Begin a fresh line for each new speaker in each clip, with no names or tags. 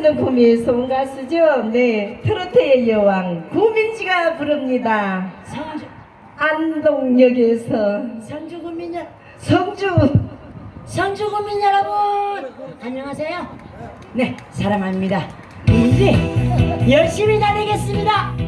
는 봄이 소음 가수죠. 네, 트로트의 여왕 구민지가 부릅니다.
상주
안동역에서
상주 국민 여
성주
상주 국민 여러분 안녕하세요. 네 사랑합니다. 민지 열심히 다니겠습니다.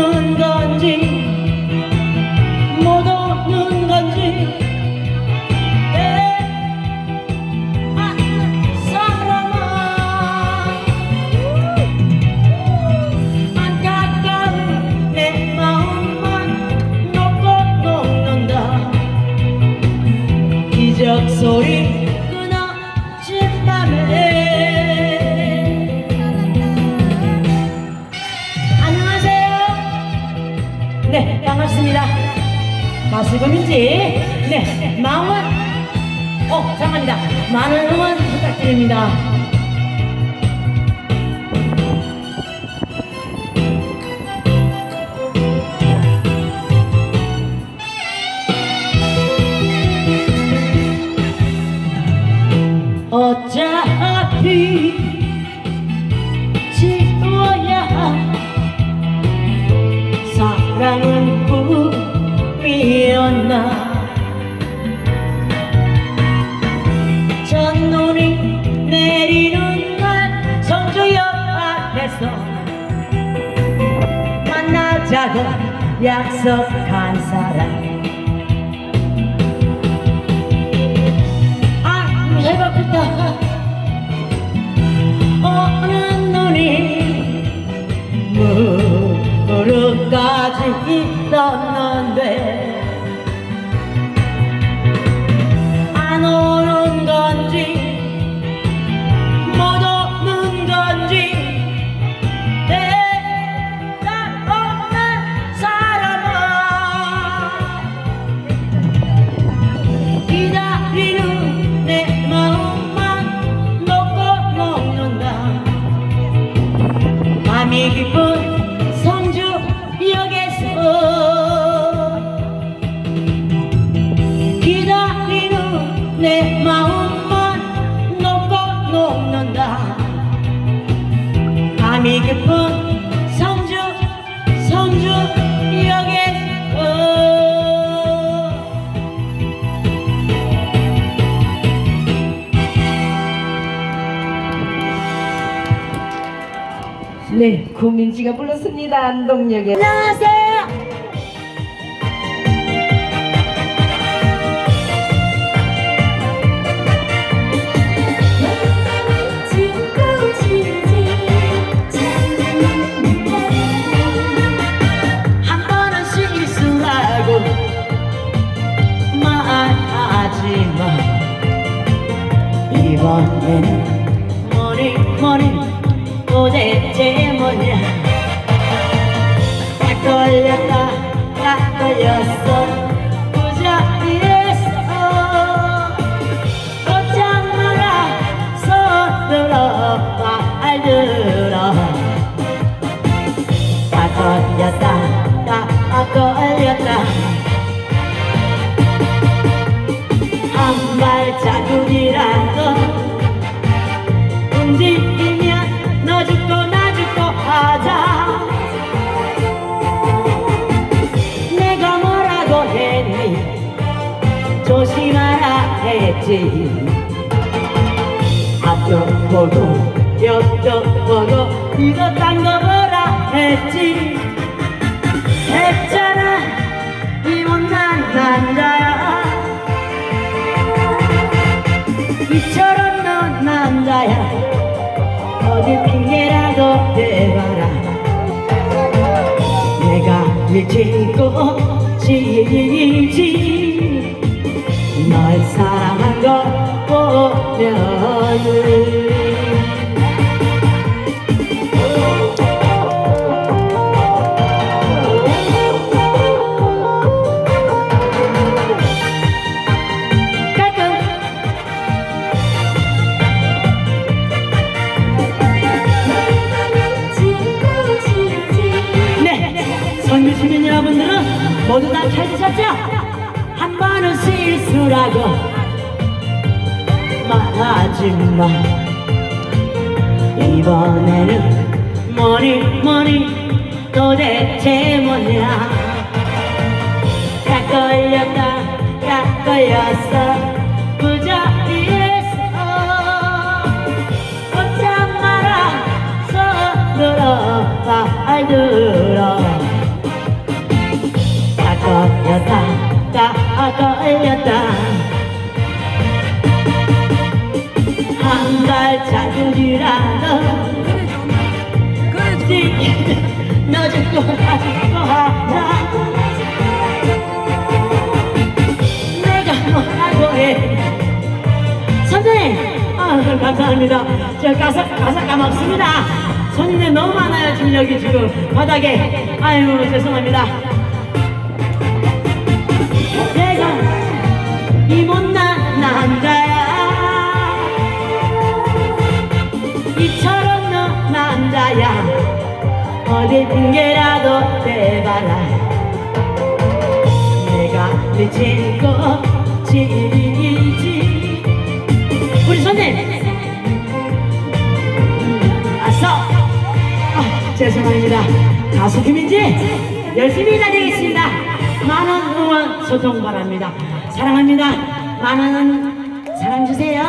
안 오는 건 네 반갑습니다. 가수금인지 네 마음은 어 잠깐만니다. 많은 응원 부탁드립니다 자고 약속한 사람. 아 해봤겠다. 오는 눈이 무릎까지 있었 내 마음만 놓고 녹는다 밤이 깊은 성주 성주역에서
네 구민지가 불렀습니다. 안동역에
안녕하세요. 하지만 이번에는 머리 머리 도대체 뭐냐? 딱 걸렸다 딱 걸렸어 한 발자국이라도 움직이면 너 죽고 나 죽고 하자. 내가 뭐라고 했니? 조심 오지 마라 했지. 앞쪽 보고 옆쪽 보고 이거 딴거 보라 했지 미친 꽃이지? 널 사랑한 거 보면은 모두 다 찾으셨죠? 한 번은 실수라고 말하지마. 이번에는 뭐니 뭐니 도대체 뭐냐? 다 걸렸다 다 걸렸어. 그 자리에서 꼼짝 마라 손들어 발 들어 걸렸다. 한 발자국이라도 너 죽고 나 죽고 하나. 내가 뭐라고 해? 선생님 아 감사합니다. 저 가사 가사 까먹습니다. 손님들 너무 많아요 지금 여기 지금 바닥에. 아유 죄송합니다 이 못난 남자야. 이처럼 너 남자야. 어디 핑계라도 대봐라. 내가 미친 꽃이지. 우리 손님. 아싸 아, 죄송합니다. 가수 김인지 열심히 다니겠습니다. 많은 응원 소통 바랍니다 사랑합니다. 많은 사랑 주세요